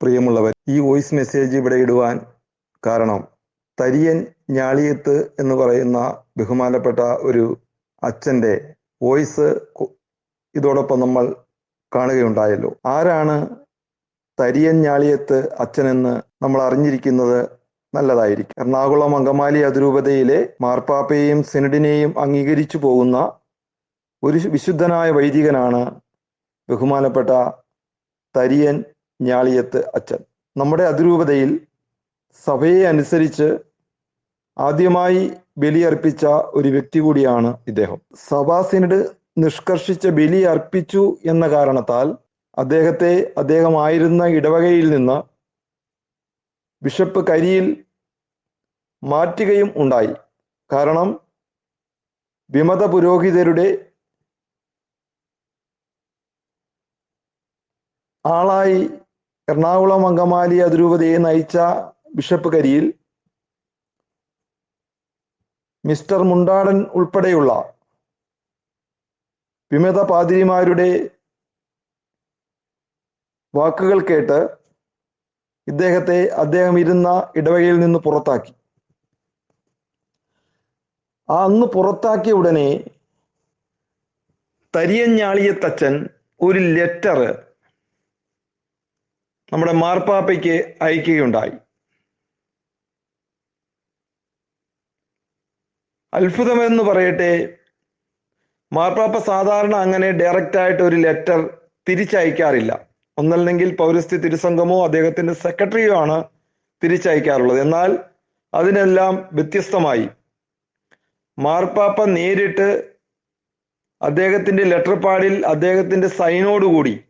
പ്രിയമുള്ളവർ ഈ voice message ഇവിടെ ഇടുവാൻ കാരണം തരിയൻ ഞാളിയത്ത് എന്ന് പറയുന്ന ബഹുമാനപ്പെട്ട ഒരു അച്ഛന്റെ വോയിസ് ഇതോടൊപ്പം നമ്മൾ കാണുകയുണ്ടായല്ലോ. ആരാണ് തരിയൻ ഞാളിയത്ത് അച്ഛനെന്ന് നമ്മൾ അറിഞ്ഞിരിക്കുന്നത് നല്ലതായിരിക്കും. എറണാകുളം അങ്കമാലി അതിരൂപതയിലെ മാർപ്പാപ്പയെയും സിനഡിനെയും അംഗീകരിച്ചു പോകുന്ന ഒരു വിശുദ്ധനായ വൈദികനാണ് ബഹുമാനപ്പെട്ട തരിയൻ ഞാളിയത്ത് അച്ഛൻ. നമ്മുടെ അതിരൂപതയിൽ സഭയെ അനുസരിച്ച് ആദ്യമായി ബലിയർപ്പിച്ച ഒരു വ്യക്തി കൂടിയാണ് ഇദ്ദേഹം. സഭാ സിനഡ് നിഷ്കർഷിച്ച ബലി അർപ്പിച്ചു എന്ന കാരണത്താൽ അദ്ദേഹത്തെ അദ്ദേഹമായിരുന്ന ഇടവകയിൽ നിന്ന് ബിഷപ്പ് കരിയിൽ മാറ്റുകയും ഉണ്ടായി. കാരണം വിമത പുരോഹിതരുടെ ആളായി എറണാകുളം അങ്കമാലി അതിരൂപതയെ നയിച്ച ബിഷപ്പ് കരിയിൽ മിസ്റ്റർ മുണ്ടാടൻ ഉൾപ്പെടെയുള്ള വിമത പാതിരിമാരുടെ വാക്കുകൾ കേട്ട് ഇദ്ദേഹത്തെ അദ്ദേഹം ഇരുന്ന ഇടവകയിൽ നിന്ന് പുറത്താക്കി. ആ അന്ന് പുറത്താക്കിയ ഉടനെ തരിയഞ്ഞാളിയത്തച്ഛൻ ഒരു ലെറ്റർ നമ്മുടെ മാർപ്പാപ്പയ്ക്ക് അയക്കുകയുണ്ടായി. അത്ഭുതമെന്ന് പറയട്ടെ മാർപ്പാപ്പ സാധാരണ അങ്ങനെ ഡയറക്റ്റ് ആയിട്ട് ഒരു ലെറ്റർ തിരിച്ചയക്കാറില്ല. ഒന്നല്ലെങ്കിൽ പൗരസ്ത്യ തിരുസംഘമോ അദ്ദേഹത്തിന്റെ സെക്രട്ടറിയോ ആണ് തിരിച്ചയക്കാറുള്ളത്. എന്നാൽ അതിനെല്ലാം വ്യത്യസ്തമായി. മാർപ്പാപ്പ നേരിട്ട് അദ്ദേഹത്തിന്റെ ലെറ്റർ പാഡിൽ അദ്ദേഹത്തിന്റെ സൈനോടുകൂടി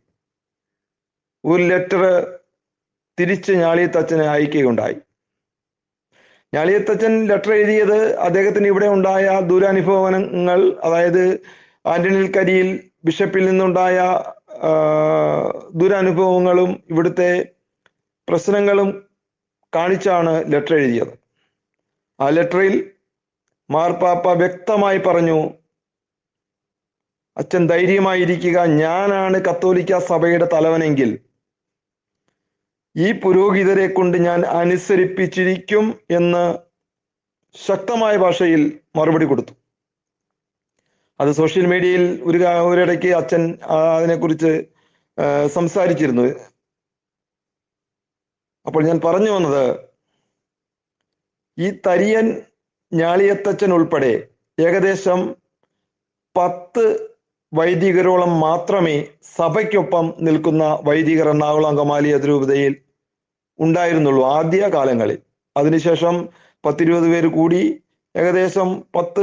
ഒരു ലെറ്റർ തിരിച്ച് ഞാളിയത്തച്ഛന് അയക്കുകയുണ്ടായി. ഞാളിയത്തച്ഛൻ ലെറ്റർ എഴുതിയത് അദ്ദേഹത്തിന് ഇവിടെ ഉണ്ടായ ദുരനുഭവങ്ങൾ അതായത് ആന്റണിൽ കരിയിൽ ബിഷപ്പിൽ നിന്നുണ്ടായ ദുരനുഭവങ്ങളും ഇവിടുത്തെ പ്രശ്നങ്ങളും കാണിച്ചാണ് ലെറ്റർ എഴുതിയത്. ആ ലെറ്ററിൽ മാർപ്പാപ്പ വ്യക്തമായി പറഞ്ഞു അച്ഛൻ ധൈര്യമായിരിക്കുക. ഞാനാണ് കത്തോലിക്ക സഭയുടെ തലവനെങ്കിൽ ഈ പുരോഹിതരെ കൊണ്ട് ഞാൻ അനുസരിപ്പിച്ചിരിക്കും എന്ന് ശക്തമായ ഭാഷയിൽ മറുപടി കൊടുത്തു. അത് സോഷ്യൽ മീഡിയയിൽ ഒരു ഒരിടയ്ക്ക് അച്ഛൻ അതിനെക്കുറിച്ച് സംസാരിച്ചിരുന്നു. അപ്പോൾ ഞാൻ പറഞ്ഞു വന്നത് ഈ തരിയൻ ഞാളിയത്തച്ഛൻ ഉൾപ്പെടെ ഏകദേശം പത്ത് വൈദികരോളം മാത്രമേ സഭയ്ക്കൊപ്പം നിൽക്കുന്ന വൈദികർ എറണാകുളം അങ്കമാലി അതിരൂപതയിൽ ഉണ്ടായിരുന്നുള്ളൂ ആദ്യ കാലങ്ങളിൽ. അതിനുശേഷം പത്തിരുപത് പേര് കൂടി ഏകദേശം പത്ത്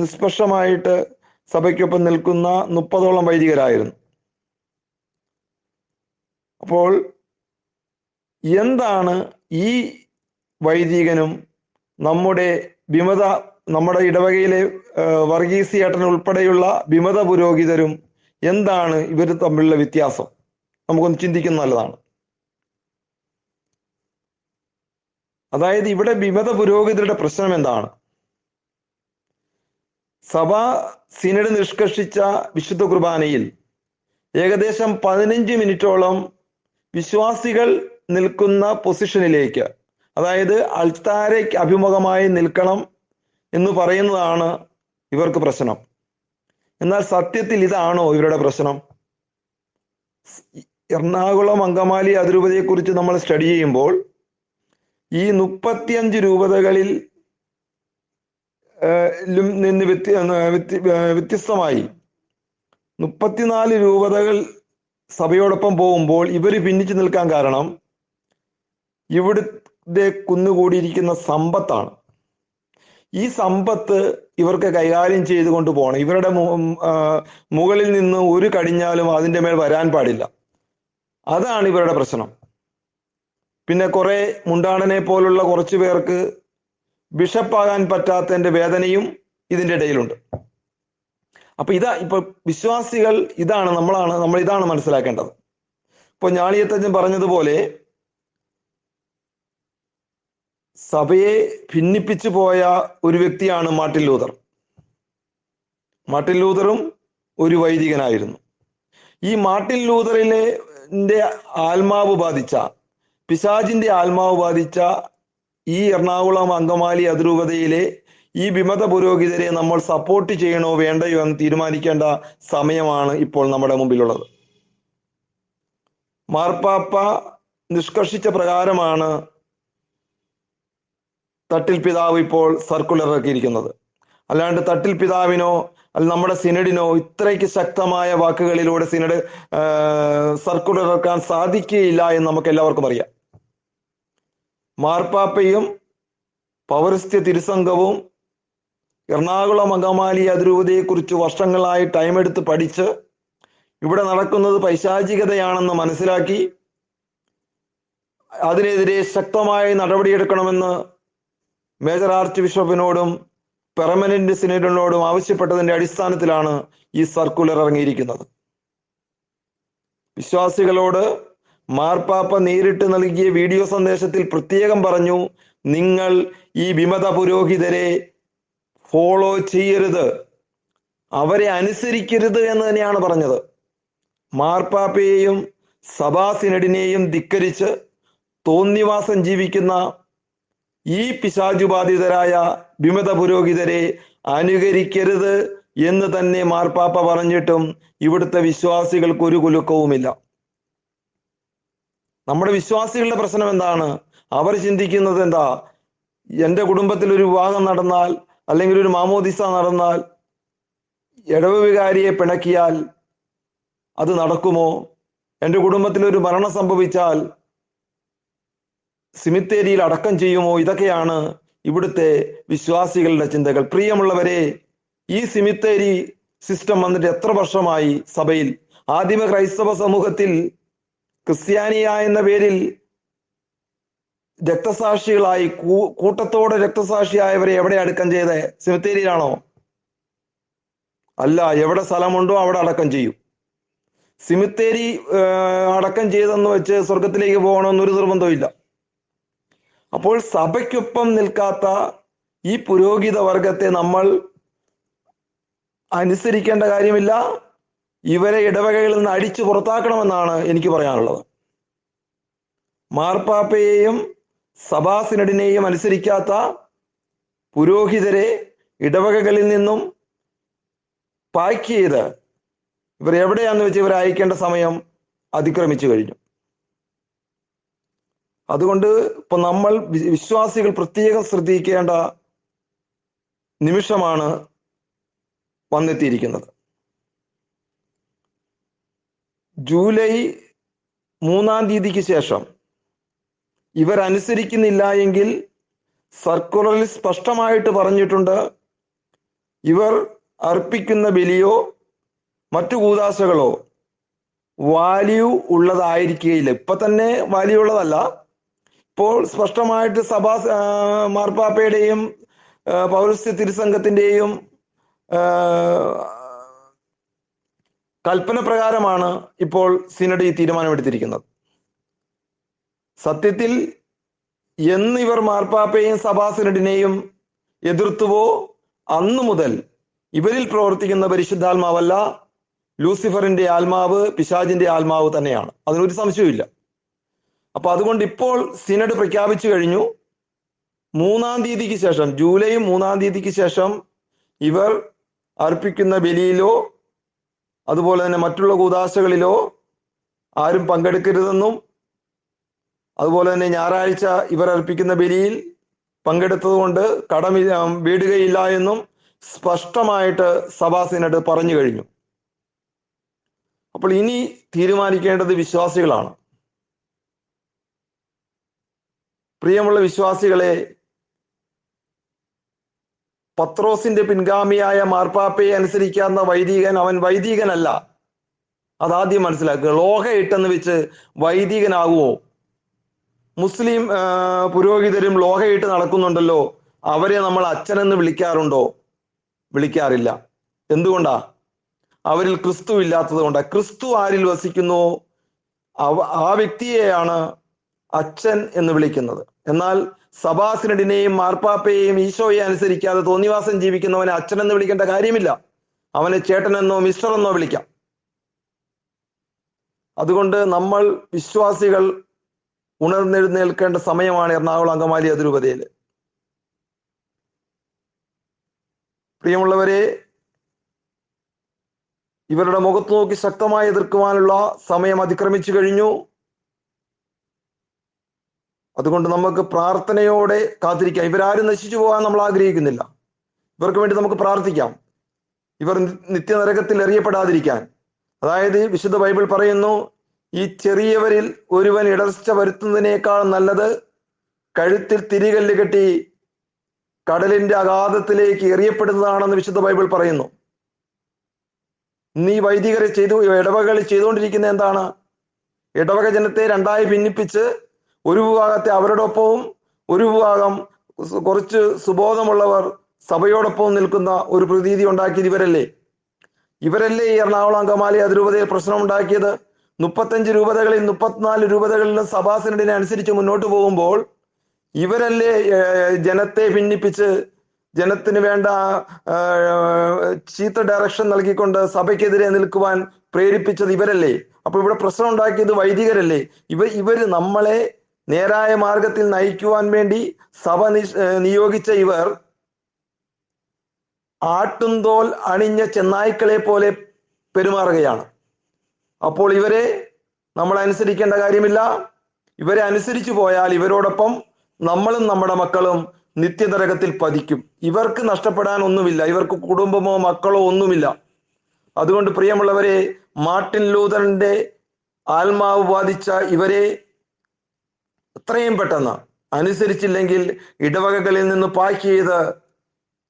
നിഷ്പക്ഷമായിട്ട് സഭയ്ക്കൊപ്പം നിൽക്കുന്ന മുപ്പതോളം വൈദികരായിരുന്നു. അപ്പോൾ എന്താണ് ഈ വൈദികനും നമ്മുടെ വിമത നമ്മുടെ ഇടവകയിലെ വർഗീസി വർഗീസ് ഏട്ടൻ ഉൾപ്പെടെയുള്ള വിമത പുരോഹിതരും എന്താണ് ഇവർ തമ്മിലുള്ള വ്യത്യാസം? നമുക്കൊന്ന് ചിന്തിക്കുന്ന നല്ലതാണ്. അതായത് ഇവിടെ വിമത പുരോഹിതരുടെ പ്രശ്നം എന്താണ്? സഭ സിനഡ് നിഷ്കർഷിച്ച വിശുദ്ധ കുർബാനയിൽ ഏകദേശം പതിനഞ്ച് മിനിറ്റോളം വിശ്വാസികൾ നിൽക്കുന്ന പൊസിഷനിലേക്ക് അതായത് അൾത്താരയ്ക്ക് അഭിമുഖമായി നിൽക്കണം എന്ന് പറയുന്നതാണ് ഇവർക്ക് പ്രശ്നം. എന്നാൽ സത്യത്തിൽ ഇതാണോ ഇവരുടെ പ്രശ്നം? എറണാകുളം അങ്കമാലി അതിരൂപതയെക്കുറിച്ച് നമ്മൾ സ്റ്റഡി ചെയ്യുമ്പോൾ ഈ മുപ്പത്തിയഞ്ച് രൂപതകളിൽ നിന്ന് വ്യത്യസ്തമായി മുപ്പത്തിനാല് രൂപതകൾ സഭയോടൊപ്പം പോകുമ്പോൾ ഇവർ ഭിന്നിച്ചു നിൽക്കാൻ കാരണം ഇവിടുത്തെ കുന്നുകൂടിയിരിക്കുന്ന സമ്പത്താണ്. ഈ സമ്പത്ത് ഇവർക്ക് കൈകാര്യം ചെയ്തുകൊണ്ട് പോകണം. ഇവരുടെ മുകളിൽ നിന്ന് ഒരു കടിഞ്ഞാലും അതിന്റെ മേൽ വരാൻ പാടില്ല. അതാണ് ഇവരുടെ പ്രശ്നം. പിന്നെ കുറെ മുണ്ടാടനെ പോലുള്ള കുറച്ചു പേർക്ക് ബിഷപ്പാകാൻ പറ്റാത്തതിന്റെ വേദനയും ഇതിന്റെ ഇടയിലുണ്ട്. അപ്പൊ ഇതാ ഇപ്പൊ വിശ്വാസികൾ ഇതാണ് നമ്മളാണ് നമ്മൾ ഇതാണ് മനസ്സിലാക്കേണ്ടത്. ഇപ്പൊ ഞാളിയത്തച്ഛൻ പറഞ്ഞതുപോലെ സഭയെ ഭിന്നിപ്പിച്ചു പോയ ഒരു വ്യക്തിയാണ് മാർട്ടിൻ ലൂതർ. മാർട്ടിൻ ലൂതറും ഒരു വൈദികനായിരുന്നു. ഈ മാർട്ടിൻ ലൂതറിലെ ആത്മാവ് ബാധിച്ച പിശാചിന്റെ ആത്മാവ് ബാധിച്ച ഈ എറണാകുളം അങ്കമാലി അതിരൂപതയിലെ ഈ വിമത പുരോഹിതരെ നമ്മൾ സപ്പോർട്ട് ചെയ്യണോ വേണ്ടയോ എന്ന് തീരുമാനിക്കേണ്ട സമയമാണ് ഇപ്പോൾ നമ്മുടെ മുമ്പിലുള്ളത്. മാർപ്പാപ്പ നിഷ്കർഷിച്ച പ്രകാരമാണ് തട്ടിൽ പിതാവ് ഇപ്പോൾ സർക്കുലർ ഇറക്കിയിരിക്കുന്നത് അല്ലാണ്ട് തട്ടിൽ പിതാവിനോ അല്ല നമ്മുടെ സിനഡിനോ ഇത്രയ്ക്ക് ശക്തമായ വാക്കുകളിലൂടെ സിനഡ് സർക്കുലർ ഇറക്കാൻ സാധിക്കുകയില്ല എന്ന് നമുക്ക് എല്ലാവർക്കും അറിയാം. മാർപ്പാപ്പയും പൗരസ്ത്യ തിരുസംഘവും എറണാകുളം അങ്കമാലി അതിരൂപതയെക്കുറിച്ച് വർഷങ്ങളായി ടൈം എടുത്ത് പഠിച്ച് ഇവിടെ നടക്കുന്നത് പൈശാചികതയാണെന്ന് മനസ്സിലാക്കി അതിനെതിരെ ശക്തമായി നടപടിയെടുക്കണമെന്ന് മേജർ ആർച്ച് ബിഷപ്പിനോടും പെർമനന്റ് സിനഡിനോടും ആവശ്യപ്പെട്ടതിന്റെ അടിസ്ഥാനത്തിലാണ് ഈ സർക്കുലർ ഇറങ്ങിയിരിക്കുന്നത്. വിശ്വാസികളോട് മാർപ്പാപ്പ നേരിട്ട് നൽകിയ വീഡിയോ സന്ദേശത്തിൽ പ്രത്യേകം പറഞ്ഞു നിങ്ങൾ ഈ വിമത പുരോഹിതരെ ഫോളോ ചെയ്യരുത്. അവരെ അനുസരിക്കരുത് എന്ന് തന്നെയാണ് പറഞ്ഞത്. മാർപ്പാപ്പയെയും സഭാ സിനഡിനെയും ധിക്കരിച്ച് തോന്നിവാസം ജീവിക്കുന്ന ഈ പിശാചുബാധിതരായ വിമത പുരോഹിതരെ അനുകരിക്കരുത് എന്ന് തന്നെ മാർപ്പാപ്പ പറഞ്ഞിട്ടും ഇവിടുത്തെ വിശ്വാസികൾക്ക് ഒരു കുലുക്കവുമില്ല. നമ്മുടെ വിശ്വാസികളുടെ പ്രശ്നം എന്താണ്? അവർ ചിന്തിക്കുന്നത് എന്താ? എന്റെ കുടുംബത്തിൽ ഒരു വിവാഹം നടന്നാൽ അല്ലെങ്കിൽ ഒരു മാമോദിസ നടന്നാൽ ഇടവ് വികാരിയെ പിണക്കിയാൽ അത് നടക്കുമോ? എന്റെ കുടുംബത്തിൽ ഒരു മരണം സംഭവിച്ചാൽ സിമിത്തേരിയിൽ അടക്കം ചെയ്യുമോ? ഇതൊക്കെയാണ് ഇവിടുത്തെ വിശ്വാസികളുടെ ചിന്തകൾ. പ്രിയമുള്ളവരെ ഈ സിമിത്തേരി സിസ്റ്റം വന്നിട്ട് എത്ര വർഷമായി സഭയിൽ? ആദിമ ക്രൈസ്തവ സമൂഹത്തിൽ ക്രിസ്ത്യാനിയ എന്ന പേരിൽ രക്തസാക്ഷികളായി കൂട്ടത്തോടെ രക്തസാക്ഷിയായവരെ എവിടെ അടക്കം ചെയ്ത് സിമിത്തേരിയിലാണോ? അല്ല എവിടെ സ്ഥലമുണ്ടോ അവിടെ അടക്കം ചെയ്യും. സിമിത്തേരി അടക്കം ചെയ്തെന്ന് വെച്ച് സ്വർഗത്തിലേക്ക് പോകണമെന്നൊരു നിർബന്ധമില്ല അപ്പോൾ സഭയ്ക്കൊപ്പം നിൽക്കാത്ത ഈ പുരോഹിത വർഗത്തെ നമ്മൾ അനുസരിക്കേണ്ട കാര്യമില്ല. ഇവരെ ഇടവകയിൽ നിന്ന് അടിച്ചു പുറത്താക്കണമെന്നാണ് എനിക്ക് പറയാനുള്ളത്. മാർപ്പാപ്പയെയും സഭാ സിനഡിനെയും അനുസരിക്കാത്ത പുരോഹിതരെ ഇടവകകളിൽ നിന്നും പാക്ക് ചെയ്ത് ഇവർ എവിടെയാന്ന് വെച്ച് ഇവർ അയക്കേണ്ട സമയം അതിക്രമിച്ചു കഴിഞ്ഞു. അതുകൊണ്ട് ഇപ്പൊ നമ്മൾ വിശ്വാസികൾ പ്രത്യേകം ശ്രദ്ധിക്കേണ്ട നിമിഷമാണ് വന്നെത്തിയിരിക്കുന്നത്. ജൂലൈ മൂന്നാം തീയതിക്ക് ശേഷം ഇവർ അനുസരിക്കുന്നില്ല എങ്കിൽ സർക്കുലറിൽ സ്പഷ്ടമായിട്ട് പറഞ്ഞിട്ടുണ്ട് ഇവർ അർപ്പിക്കുന്ന ബലിയോ മറ്റു കൂതാശകളോ വാല്യൂ ഉള്ളതായിരിക്കുകയില്ല ഇപ്പൊ തന്നെ വാല്യൂ ഉള്ളതല്ല. ഇപ്പോൾ സ്പഷ്ടമായിട്ട് സഭാ മാർപ്പാപ്പയുടെയും പൗരസ്ത്യ തിരുസംഘത്തിന്റെയും കൽപ്പന പ്രകാരമാണ് ഇപ്പോൾ സിനഡ് ഈ തീരുമാനമെടുത്തിരിക്കുന്നത് സത്യത്തിൽ എന്ന് ഇവർ മാർപ്പാപ്പയെയും സഭാ സിനഡിനെയും എതിർത്തുവോ? അന്നു മുതൽ ഇവരിൽ പ്രവർത്തിക്കുന്ന പരിശുദ്ധാത്മാവല്ല ലൂസിഫറിന്റെ ആത്മാവ് പിശാജിന്റെ ആത്മാവ് തന്നെയാണ്. അതിനൊരു സംശയവുമില്ല. അപ്പൊ അതുകൊണ്ട് ഇപ്പോൾ സിനഡ് പ്രഖ്യാപിച്ചു കഴിഞ്ഞു. മൂന്നാം തീയതിക്ക് ശേഷം ജൂലൈ മൂന്നാം തീയതിക്ക് ശേഷം ഇവർ അർപ്പിക്കുന്ന ബലിയിലോ അതുപോലെ തന്നെ മറ്റുള്ള കൂതാശകളിലോ ആരും പങ്കെടുക്കരുതെന്നും അതുപോലെ തന്നെ ഞായറാഴ്ച ഇവർ അർപ്പിക്കുന്ന ബലിയിൽ പങ്കെടുത്തതുകൊണ്ട് കടമി വീടുകയില്ല എന്നും സ്പഷ്ടമായിട്ട് സഭാസിനട് പറഞ്ഞു കഴിഞ്ഞു. അപ്പോൾ ഇനി തീരുമാനിക്കേണ്ടത് വിശ്വാസികളാണ്. പ്രിയമുള്ള വിശ്വാസികളെ പത്രോസിന്റെ പിൻഗാമിയായ മാർപ്പാപ്പയെ അനുസരിക്കാവുന്ന വൈദികൻ അവൻ വൈദികനല്ല. അതാദ്യം മനസ്സിലാക്കുക ലോഹ ഇട്ടെന്ന് വെച്ച് വൈദികനാകുമോ മുസ്ലിം പുരോഹിതരും ലോഹയിട്ട് നടക്കുന്നുണ്ടല്ലോ അവരെ നമ്മൾ അച്ഛനെന്ന് വിളിക്കാറുണ്ടോ? വിളിക്കാറില്ല. എന്തുകൊണ്ടാ? അവരിൽ ക്രിസ്തു ഇല്ലാത്തത് കൊണ്ടാ. ക്രിസ്തു ആരിൽ വസിക്കുന്നു? ആ വ്യക്തിയെയാണ് അച്ഛൻ എന്ന് വിളിക്കുന്നത്. എന്നാൽ സഭാസിനഡിനെയും മാർപ്പാപ്പയെയും ഈശോയെ അനുസരിക്കാതെ തോന്നിവാസം ജീവിക്കുന്നവനെ അച്ഛനെന്ന് വിളിക്കേണ്ട കാര്യമില്ല. അവനെ ചേട്ടനെന്നോ മിസ്റ്റർ എന്നോ വിളിക്കാം. അതുകൊണ്ട് നമ്മൾ വിശ്വാസികൾ ഉണർന്നെഴുന്നേൽക്കേണ്ട സമയമാണ് എറണാകുളം അങ്കമാലി അതിരൂപതയിൽ പ്രിയമുള്ളവരെ ഇവരുടെ മുഖത്ത് നോക്കി ശക്തമായി എതിർക്കുവാനുള്ള സമയം അതിക്രമിച്ചു കഴിഞ്ഞു. അതുകൊണ്ട് നമുക്ക് പ്രാർത്ഥനയോടെ കാത്തിരിക്കാം. ഇവരാരും നശിച്ചു പോകാൻ നമ്മൾ ആഗ്രഹിക്കുന്നില്ല. ഇവർക്ക് വേണ്ടി നമുക്ക് പ്രാർത്ഥിക്കാം. ഇവർ നിത്യനരകത്തിൽ എറിയപ്പെടാതിരിക്കാൻ. അതായത് വിശുദ്ധ ബൈബിൾ പറയുന്നു ഈ ചെറിയവരിൽ ഒരുവൻ ഇടർച്ച വരുത്തുന്നതിനേക്കാൾ നല്ലത് കഴുത്തിൽ തിരികല്ല് കെട്ടി കടലിന്റെ അഗാധത്തിലേക്ക് എറിയപ്പെടുന്നതാണെന്ന് വിശുദ്ധ ബൈബിൾ പറയുന്നു. നീ വൈദികരെ ചെയ്തു ഇടവകളിൽ ചെയ്തുകൊണ്ടിരിക്കുന്ന എന്താണ്? ഇടവക ജനത്തെ രണ്ടായി ഭിന്നിപ്പിച്ച് ഒരു വിഭാഗത്തെ അവരോടൊപ്പവും ഒരു വിഭാഗം കുറച്ച് സുബോധമുള്ളവർ സഭയോടൊപ്പം നിൽക്കുന്ന ഒരു പ്രതീതി ഉണ്ടാക്കിയത് ഇവരല്ലേ? ഇവരല്ലേ ഈ എറണാകുളം അങ്കമാലി അതിരൂപതയിൽ പ്രശ്നം ഉണ്ടാക്കിയത് മുപ്പത്തഞ്ച് രൂപതകളിൽ മുപ്പത്തിനാല് രൂപതകളിലും സഭാസിനഡിനെ അനുസരിച്ച് മുന്നോട്ട് പോകുമ്പോൾ ഇവരല്ലേ ജനത്തെ ഭിന്നിപ്പിച്ച് ജനത്തിന് വേണ്ട ചീത്ത ഡയറക്ഷൻ നൽകിക്കൊണ്ട് സഭയ്ക്കെതിരെ നിൽക്കുവാൻ പ്രേരിപ്പിച്ചത് ഇവരല്ലേ? അപ്പൊ ഇവിടെ പ്രശ്നം ഉണ്ടാക്കിയത് വൈദികരല്ലേ? ഇവ ഇവർ നമ്മളെ നേരായ മാർഗത്തിൽ നയിക്കുവാൻ വേണ്ടി സഭ നിയോഗിച്ച ഇവർ ആട്ടുംതോൽ അണിഞ്ഞ ചെന്നായ്ക്കളെ പോലെ പെരുമാറുകയാണ്. അപ്പോൾ ഇവരെ നമ്മൾ അനുസരിക്കേണ്ട കാര്യമില്ല. ഇവരെ അനുസരിച്ചു പോയാൽ ഇവരോടൊപ്പം നമ്മളും നമ്മുടെ മക്കളും നിത്യതരകത്തിൽ പതിക്കും. ഇവർക്ക് നഷ്ടപ്പെടാൻ ഒന്നുമില്ല. ഇവർക്ക് കുടുംബമോ മക്കളോ ഒന്നുമില്ല. അതുകൊണ്ട് പ്രിയമുള്ളവരെ മാർട്ടിൻ ലൂതറിന്റെ ആത്മാവ് ബാധിച്ച ഇവരെ എത്രയും പെട്ടെന്ന് അനുസരിച്ചില്ലെങ്കിൽ ഇടവകകളിൽ നിന്ന് പാക്ക് ചെയ്ത്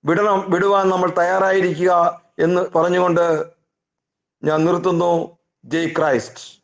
വിടണം വിടുവാൻ നമ്മൾ തയ്യാറായിരിക്കുക എന്ന് പറഞ്ഞുകൊണ്ട് ഞാൻ നിർത്തുന്നു. ജയ് ക്രൈസ്റ്റ്.